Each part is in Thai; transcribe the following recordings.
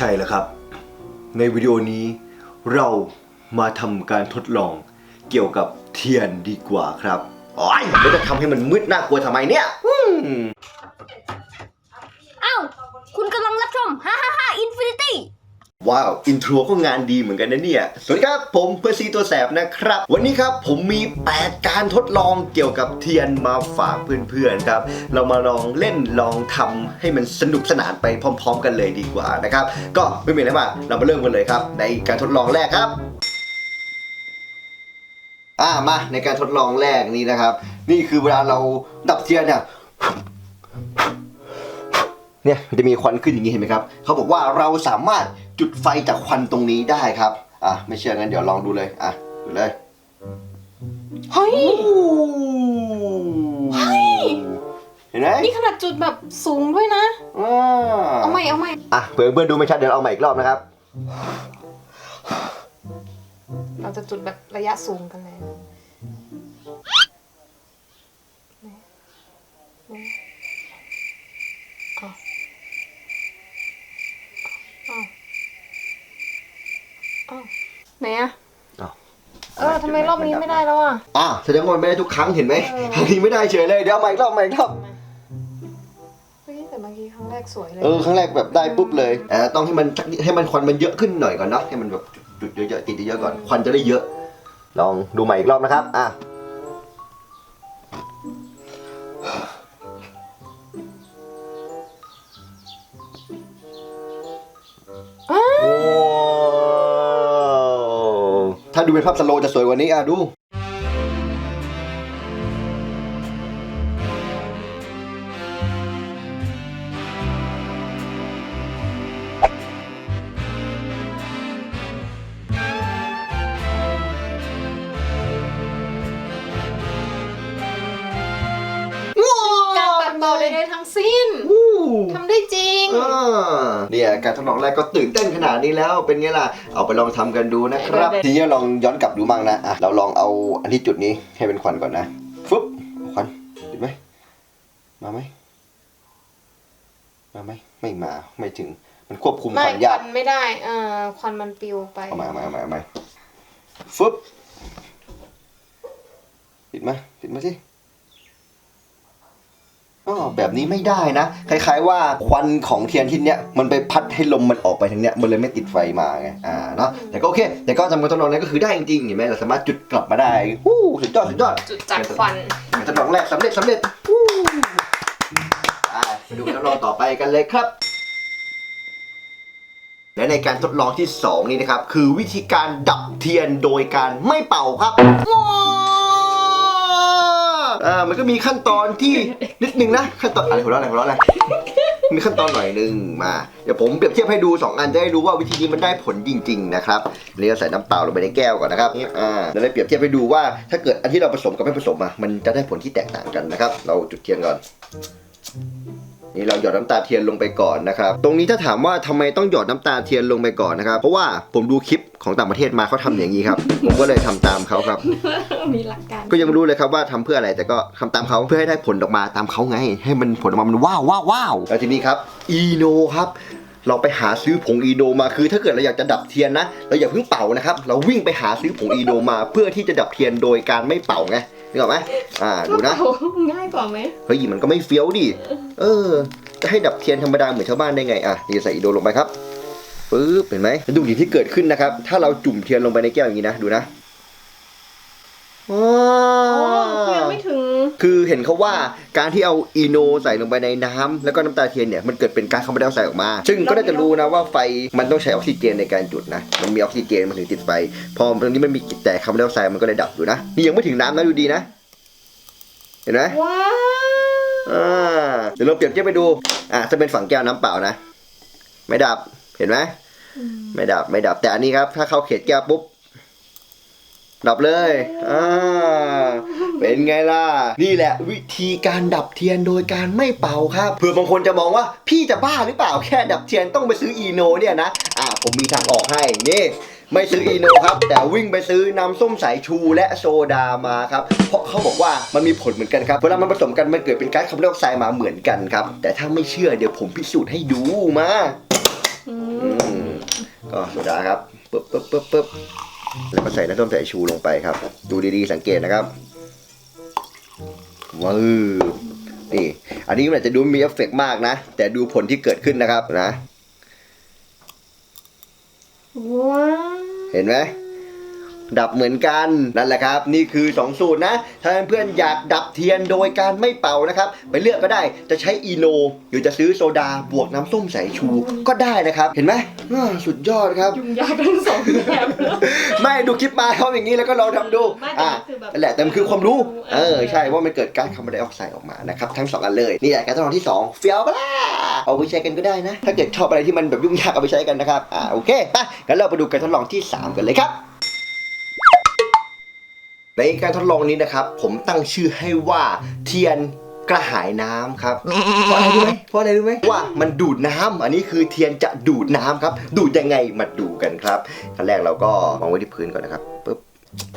ใช่แล้วครับ ในวิดีโอนี้เรามาทำการทดลองเกี่ยวกับเทียนดีกว่าครับโอ้ยแล้วจะทำให้มันมืดน่ากลัวทำไมเนี่ยอืม อ้าว คุณกำลังรับชม ฮ่าฮ่าฮ่าอินฟินิตี้ ว้าว อินโทรก็งานดีเหมือนกันนะเนี่ย สวัสดีครับผมเพื่อซีตัวแสบนะครับ วันนี้ครับผมมี 8 การทดลองเกี่ยวกับเทียนมาฝากเพื่อนๆครับ เรามาลองเล่นลองทำให้มันสนุกสนานไปพร้อม ๆ กันเลยดีกว่านะครับ ก็ไม่มีอะไรมากเรามาเริ่มกันเลยครับ ในการทดลองแรกครับอ่ามาในการทดลองแรกนี้นะครับ นี่คือเวลาเราดับเทียนเนี่ยเนี่ยมันจะมีควันขึ้นอย่างนี้เห็นไหมครับเขาบอกว่าเราสามารถ จุดไฟจากควันตรงนี้ได้ครับ อะ ไม่เชื่องั้นเดี๋ยวลองดูเลย อะ ดูเลย เฮ้ย เฮ้ย เห็นไหมนี่ขนาดจุดแบบสูงด้วยนะ อ่าเอาใหม่เอาใหม่อะเพื่อนเพื่อนๆดูไม่ชัดเดี๋ยวเอาใหม่อีกรอบนะครับ เราจะจุดแบบระยะสูงกันเลยนี่นี่เอาเอาเอาไหนอะอ้าว เออทำไมรอบนี้ไม่ได้แล้วอะอะแสดงว่ามันไม่ได้ทุกครั้งเห็นไหมเออครั้งนี้ไม่ได้เฉยเลยเดี๋ยวเอาใหม่อีกรอบใหม่อีกรอบเฮ้ยแต่เมื่อกี้ครั้งแรกสวยเลย เออครั้งแรกแบบได้ปุ๊บเลยแต่ต้องให้มันสักนิดให้มันควันมันเยอะขึ้นหน่อยก่อนเนาะให้มันแบบจุดเยอะๆติดเยอะๆก่อนควันจะได้เยอะ ลองดูใหม่อีกรอบนะครับอะ ดูเป็นภาพสโลจะสวยกว่านี้อะดู สิ้นอู้ทำได้จริงอ่าเนี่ยการทดลองแรกก็ตื่นเต้นขนาดนี้แล้วเป็นไงล่ะ เอาไปลองทำกันดูนะครับได้ๆทีนี้ลองย้อนกลับดูบ้างนะอะเราลองเอาอันที่จุดนี้ให้เป็นควันก่อนนะฟึบควันติดไหมมาไหมมาไหมไม่มาไม่ถึงมันควบคุมไม่ควันคยาวักนไม่ได้เอ่อควันมันปลิวไปเอามาเอามาเอามาเอามาฟึบติดไหมติดไหมสิ อ๋อแบบนี้ไม่ได้นะ คล้ายๆว่าควันของเทียนที่เนี้ยมันไปพัดให้ลมมันออกไปทางเนี้ยมันเลยไม่ติดไฟมาไงอ่าเนาะแต่ก็โอเค แต่ก็ทำการทดลองนั้นก็คือได้จริงๆเห็นไหมเราสามารถจุดกลับมาได้ฮู้สุดยอดสุดยอดจุดจากควันการทดลองแรกสำเร็จสำเร็จฮู้อ่าไปดูการทดลองต่อไปกันเลยครับและในการทดลองที่ 2 นี้นะครับ คือวิธีการดับเทียนโดยการไม่เป่าครับ อ่ามันก็มีขั้นตอนที่นิดนึงนะขั้นตอนอะไรหัวเราะอะไรหัวเราะอะไรมีขั้นตอนหน่อยนึงมาเดี๋ยวผมเปรียบเทียบให้ดู2อันจะได้รู้ว่าวิธีนี้มันได้ผลจริงๆนะครับอันนี้เราใส่น้ำเปล่าลงไปในแก้วก่อนนะครับอ่าแล้วได้เปรียบเทียบให้ดูว่าถ้าเกิดอันที่เราผสมกับไม่ผสมอะมันจะได้ผลที่แตกต่างกันนะครับ เราจุดเทียนก่อน นี่เราหยอดน้ำตาเทียนลงไปก่อนนะครับ ตรงนี้ถ้าถามว่าทำไมต้องหยอดน้ำตาเทียนลงไปก่อนนะครับ เพราะว่าผมดูคลิปของต่างประเทศมาเขาทำอย่างนี้ครับ ผมก็เลยทำตามเขาครับ มีหลักการ ก็ยังไม่รู้เลยครับว่าทำเพื่ออะไรแต่ก็ทำตามเขาเพื่อให้ได้ผลออกมาตามเขาไง ให้มันผลออกมามันว้าวว้าวว้าวแล้วทีนี้ครับอีโนครับเราไปหาซื้อผงอีโนมาคือถ้าเกิดเราอยากจะดับเทียนนะ เราอย่าเพิ่งเป่านะครับ เราวิ่งไปหาซื้อผงอีโนมา เพื่อที่จะดับเทียนโดยการไม่เป่าไง นึกออกไหมอ่าดูนะ ง่ายกว่าไหมเฮ้ยมันก็ไม่เฟี้ยวดิ เออ จะให้ดับเทียนธรรมดาเหมือนชาวบ้านได้ไง อะนี่ใส่อีโดลงไปครับปึ๊บเห็นไหมแล้วดูดิที่เกิดขึ้นนะครับ ถ้าเราจุ่มเทียนลงไปในแก้วอย่างนี้นะ ดูนะอ๋อโอ้ยังไม่ถึง คือเห็นเขาว่าการที่เอาอีโนใส่ลงไปในน้ำแล้วก็น้ำตาเทียนเนี่ยมันเกิดเป็นก๊าซคาร์บอนไดออกไซด์ออกมา ซึ่งก็น่าจะรู้นะว่าไฟมันต้องใช้ออกซิเจนในการจุดนะ มันมีออกซิเจนมันถึงติดไฟ พอตรงนี้มันมีแต่คาร์บอนไดออกไซด์มันก็เลยดับอยู่นะ นี่ยังไม่ถึงน้ำนะดูดีนะ เห็นไหมว้าวอ่าเดี๋ยวเราเปรียบเทียบไปดู อ่าถ้าเป็นฝั่งแก้วน้ำเปล่านะ ไม่ดับ เห็นไหมไม่ดับไม่ดับแต่อันนี้ครับ ถ้าเข้าเขตแก้วปุ๊บดับเลยอ่า เป็นไงล่ะ นี่แหละวิธีการดับเทียนโดยการไม่เป่าครับเผื่อบางคนจะมองว่าพี่จะบ้าหรือเปล่าแค่ดับเทียนต้องไปซื้ออีโนเนี่ยนะ อ่าผมมีทางออกให้นี่ไม่ซื้ออีโนครับ แต่วิ่งไปซื้อน้ำส้มสายชูและโซดามาครับ เพราะเขาบอกว่ามันมีผลเหมือนกันครับ เวลามันผสมกันมันเกิดเป็นก๊าซคาร์บอนไดออกไซด์มาเหมือนกันครับ แต่ถ้าไม่เชื่อเดี๋ยวผมพิสูจน์ให้ดูมาอือืมมก็โซดาครับปึ๊บปึ๊บปึ๊บปึ๊บแล้วก็ใส่น้ำส้มสายชูลงไปครับ ดูดีๆสังเกตนะครับ ว้าวนี่ อันนี้มันอาจจะดูไม่มีเอฟเฟกต์มากนะ แต่ดูผลที่เกิดขึ้นนะครับนะ ว้าว เห็นไหม ดับเหมือนกันนั่นแหละครับ นี่คือ 2 สูตรนะ ถ้าเพื่อนๆอยากดับเทียนโดยการไม่เป่านะครับไปเลือกก็ได้จะใช้อีโนหรือจะซื้อโซดาบวกน้ำส้มสายชูก็ได้นะครับเห็นไหมอ่าสุดยอดครับ ยุ่งยากทั้งสองแบบเลย ไม่ดูคลิปมาเขาอย่างนี้แล้วก็ลองทำดูไม่แต่อ่ามันคือแบบนั่นแหละแต่มันคือความรู้เอเอออ ใช่ว่ามันเกิดก๊าซคาร์บอนไดออกไซด์ออกมานะครับทั้งสองอันเลย นี่แหละการทดลองที่สองเฟี้ยวปะล่ะเอาไปใช้กันก็ได้นะ ถ้าเกิดชอบอะไรที่มันแบบยุ่งยากเอาไปใช้กันนะครับ อ่าโอเคไปงั้นเราไปดูการทดลองที่สามกันเลยครับ ในการทดลองนี้นะครับ ผมตั้งชื่อให้ว่าเทียนกระหายน้ำครับ เพราะอะไรรู้ไหมเพราะอะไรรู้ไหมว่ามันดูดน้ำอันนี้คือเทียนจะดูดน้ำครับ ดูดยังไงมาดูกันครับขั้นแรกเราก็วางไว้ที่พื้นก่อนนะครับปุ๊บ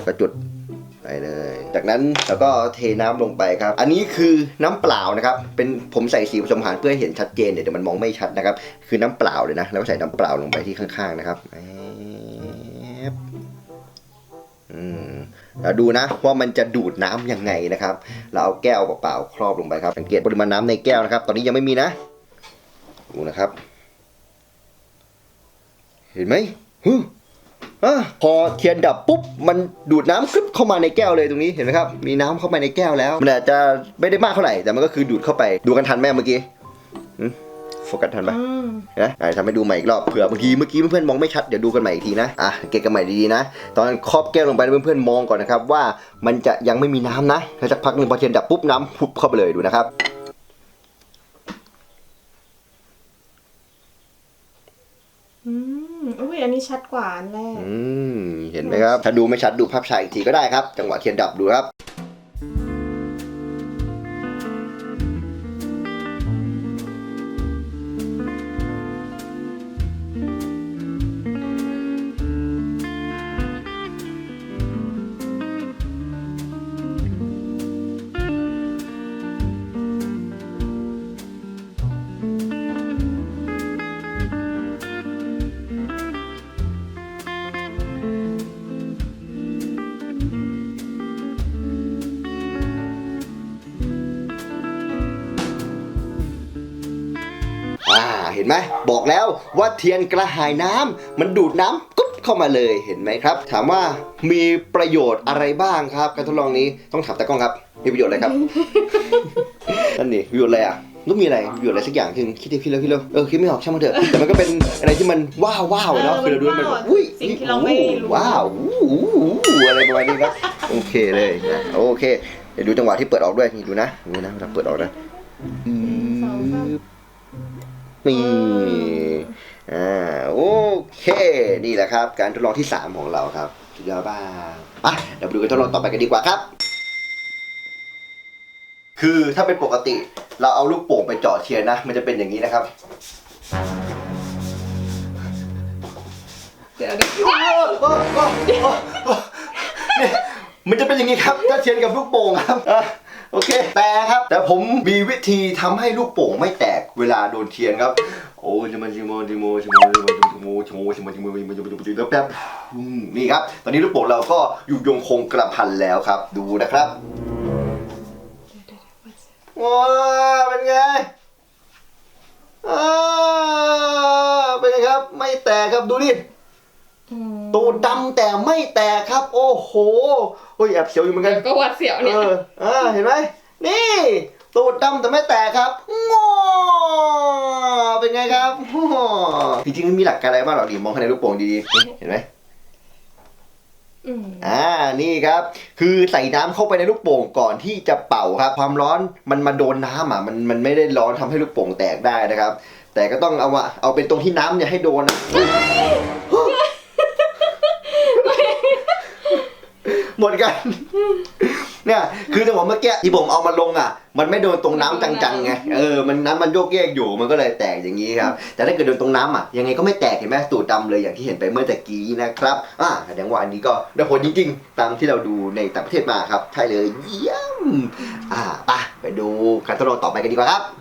ก็จุดไปเลย จากนั้นเราก็เทน้ำลงไปครับ อันนี้คือน้ำเปล่านะครับ เป็นผมใส่สีผสมอาหารเพื่อให้เห็นชัดเจนเดี๋ยวมันมองไม่ชัดนะครับ คือน้ำเปล่าเลยนะ แล้วก็ใส่น้ำเปล่าลงไปที่ข้างๆนะครับแอบอืม เราดูนะว่ามันจะดูดน้ำยังไงนะครับ เราเอาแก้วเปล่าๆครอบลงไปครับ สังเกตปริมาณน้ำในแก้วนะครับ ตอนนี้ยังไม่มีนะ ดูนะครับ เห็นไหมฮึอพอเทียนดับปุ๊บมันดูดน้ำกึ๊บเข้ามาในแก้วเลยตรงนี้เห็นไหมครับ มีน้ำเข้ามาในแก้วแล้ว มันอาจจะไม่ได้มากเท่าไหร่แต่มันก็คือดูดเข้าไปดูกันทันแม่เมื่อกี้ โฟกัสทันปะอืมนะอะทำให้ดูใหม่อีกรอบเผื่อบางทีเมื่อกี้เพื่อนๆมองไม่ชัดเดี๋ยวดูกันใหม่อีกทีนะอะเก็บกันใหม่ดีๆนะ ตอนครอบแก้วลงไปเพื่อนๆมองก่อนนะครับว่ามันจะยังไม่มีน้ำนะแล้วสักพักหนึ่งพอเทียนดับปุ๊บน้ำพุบเข้าไปเลยดูนะครับอืมอุ้ยอันนี้ชัดกว่าอันแรกอืมเห็นไหมครับ ถ้าดูไม่ชัดดูภาพฉายอีกทีก็ได้ครับ จังหวะเทียนดับดูครับ ห็นไหมบอกแล้วว่าเทียนกระหายน้ำมันดูดน้ำกุ๊บเข้ามาเลยเห็นไหมครับ ถามว่ามีประโยชน์อะไรบ้างครับ การทดลองนี้ต้องถามตากล้องครับ มีประโยชน์อะไรครับนั่นนี่ประโยชน์อะไรอะต้องมีอะไรประโยชน์อะไรสักอย่างถึงคิดดิคิดแล้วคิดแล้วเออคิดไม่ออกช่างมันเถอะแต่มันก็เป็นอะไรที่มันว้าวว้าวเนาะเออคือเราดูแล้วมันมันแบว้าวบอุ้ยสิ่งที่เราไม่รู้ว้าวอู้หูอะไรประมาณนี้ครับโอเคเลยนะโอเคเดี๋ยวดูจังหวะที่เปิดออกด้วยนี่ดูนะนี่นะเวลาเปิดออกนะอืม นี่อ่าโอเค นี่แหละครับ การทดลองที่ 3 ของเราครับสุดยอดบ้างอะเดี๋ยวไปดูการทดลองต่อไปกันดีกว่าครับ คือถ้าเป็นปกติ เราเอาลูกโป่งไปเจาะเทียนนะ มันจะเป็นอย่างนี้นะครับเดี๋ยวเดี๋ยวเนี่ยมันจะเป็นอย่างนี้ครับถ้าเทียนกับลูกโป่งครับ โอเคแต่ครับ แต่ผมมีวิธีทำให้ลูกโป่งไม่แตกเวลาโดนเทียนครับ โอ้จิมันจิโมจิโมจิโมจิโมจิโมจิโมจิโมจิโมจิโมจิโมจิโมจิโมจิโมแป๊บอืมนี่ครับ ตอนนี้ลูกโป่งเราก็อยู่ยงคงกระพันแล้วครับ ดูนะครับว้าวเป็นไงอ่าเป็นไงครับ ไม่แตกครับดูดิอืม ตูดดำแต่ไม่แตกครับ โอ้โหโอ้ยแอบเสียวอยู่เหมือนกันเดี๋ยวก็หวัดเสียวเอเนี่ยออ่าเห็นไหมนี่ ตูดดำแต่ไม่แตกครับงอเป็นไงครับง้อจริงๆมันมีหลักการอะไรบ้างหรอดีมองข้างในลูกโป่งดีๆเห็นไหมอืมอ่า นี่ครับ คือใส่น้ำเข้าไปในลูกโป่งก่อนที่จะเป่าครับ ความร้อนมันมาโดนน้ำอะ มัน มันไม่ได้ร้อนทำให้ลูกโป่งแตกได้นะครับ แต่ก็ต้องเอาอะเอาเป็นตรงที่น้ำเนี่ยให้โดนนะ หมดกัน เนี่ยคือจังหวะเมื่อกี้ที่ผมเอามาลงอะ มันไม่โดนตรงน้ำจังๆไงเออมันน้ำมันโยกเยกอยู่มันก็เลยแตกอย่างนี้ครับแต่ถ้าเกิดโดนตรงน้ำอะยังไงก็ไม่แตกเห็นไหมตูดดำเลยอย่างที่เห็นไปเมื่อตะกี้นะครับอ่าแสดงว่าอันนี้ก็ได้ผลจริงๆ ตามที่เราดูในต่างประเทศมาครับใช่เลยเยี่ยมอ่าไปไปดูการทดลองต่อไปกันดีกว่าครับ